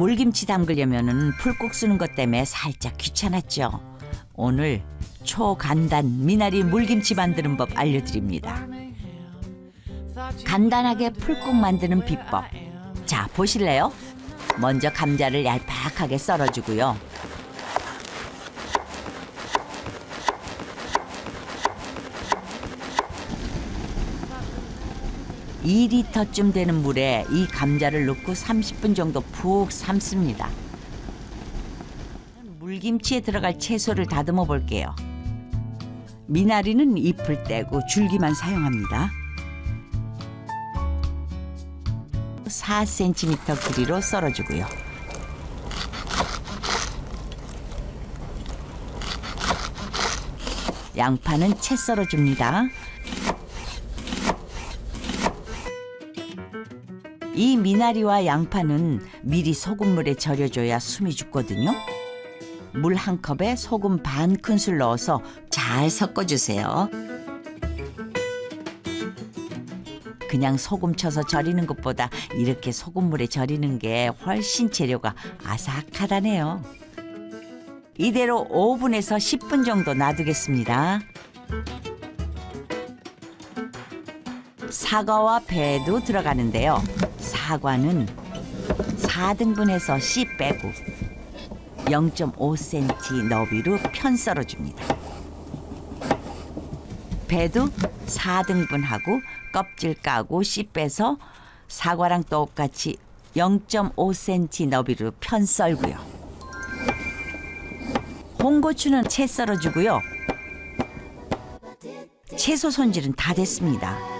물김치 담그려면은 풀국 쓰는 것 때문에 살짝 귀찮았죠. 오늘 초간단 미나리 물김치 만드는 법 알려드립니다. 간단하게 풀국 만드는 비법. 자, 보실래요? 먼저 감자를 얄팍하게 썰어주고요. 이리터쯤 되는 물에 이 감자를 넣고 30분 정도 푹 삶습니다. 물김치에 들어갈 채소를 다듬어 볼게요. 미나리는 잎을 떼고 줄기만 사용합니다. 4cm 길이로 썰어주고요. 양파는 채 썰어줍니다. 이 미나리와 양파는 미리 소금물에 절여줘야 숨이 죽거든요. 물 한 컵에 소금 반 큰술 넣어서 잘 섞어주세요. 그냥 소금 쳐서 절이는 것보다 이렇게 소금물에 절이는 게 훨씬 재료가 아삭하다네요. 이대로 5분에서 10분 정도 놔두겠습니다. 사과와 배도 들어가는데요. 사과는 4등분해서 씨 빼고 0.5cm 너비로 편 썰어줍니다. 배도 4등분하고 껍질 까고 씨 빼서 사과랑 똑같이 0.5cm 너비로 편 썰고요. 홍고추는 채 썰어주고요. 채소 손질은 다 됐습니다.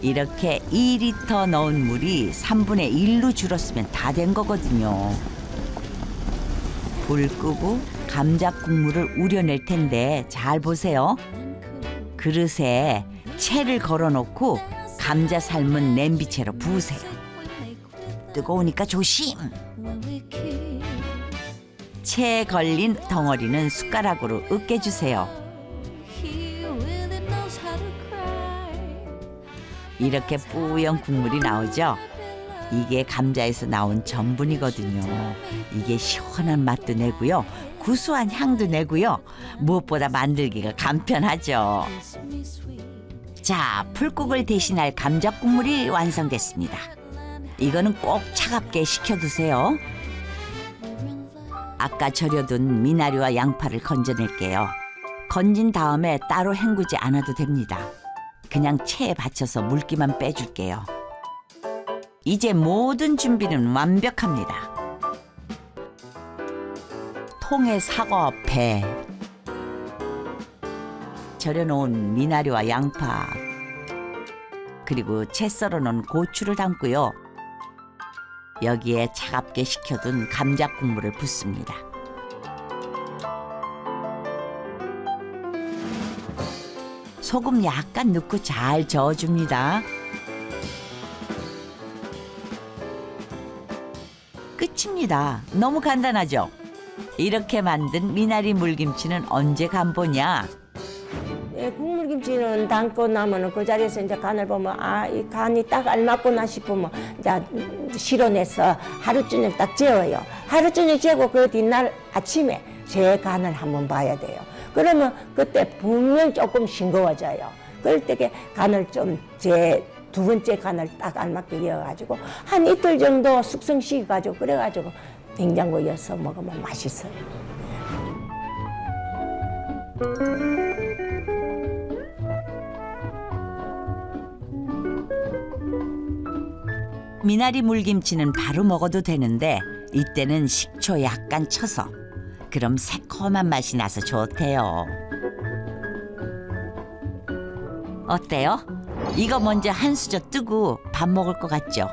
이렇게 2리터 넣은 물이 3분의 1로 줄었으면 다 된 거거든요. 불 끄고 감자 국물을 우려낼 텐데 잘 보세요. 그릇에 채를 걸어 놓고 감자 삶은 냄비채로 부으세요. 뜨거우니까 조심. 채에 걸린 덩어리는 숟가락으로 으깨주세요. 이렇게 뿌연 국물이 나오죠. 이게 감자에서 나온 전분이거든요. 이게 시원한 맛도 내고요. 구수한 향도 내고요. 무엇보다 만들기가 간편하죠. 자, 풀국을 대신할 감자 국물이 완성됐습니다. 이거는 꼭 차갑게 식혀두세요. 아까 절여둔 미나리와 양파를 건져낼게요. 건진 다음에 따로 헹구지 않아도 됩니다. 그냥 체에 받쳐서 물기만 빼줄게요. 이제 모든 준비는 완벽합니다. 통에 사과, 배, 절여놓은 미나리와 양파, 그리고 채 썰어놓은 고추를 담고요. 여기에 차갑게 식혀둔 감자 국물을 붓습니다. 소금 약간 넣고 잘 저어줍니다. 끝입니다. 너무 간단하죠? 이렇게 만든 미나리 물김치는 언제 간보냐? 예, 국물김치는 담고 나면은 그 자리에서 이제 간을 보면 아 이 간이 딱 알맞구나 싶으면 이제 실어내서 하루 종일 딱 재워요. 하루 종일 재고 그 뒷날 아침에 제 간을 한번 봐야 돼요. 그러면 그때 분명 조금 싱거워져요. 그럴 때 간을 좀 제 두 번째 간을 딱 알맞게 이어가지고 한 이틀 정도 숙성시켜가지고 그래가지고 냉장고에 넣어서 먹으면 맛있어요. 미나리 물김치는 바로 먹어도 되는데 이때는 식초 약간 쳐서 그럼 새콤한 맛이 나서 좋대요. 어때요? 이거 먼저 한 수저 뜨고 밥 먹을 것 같죠?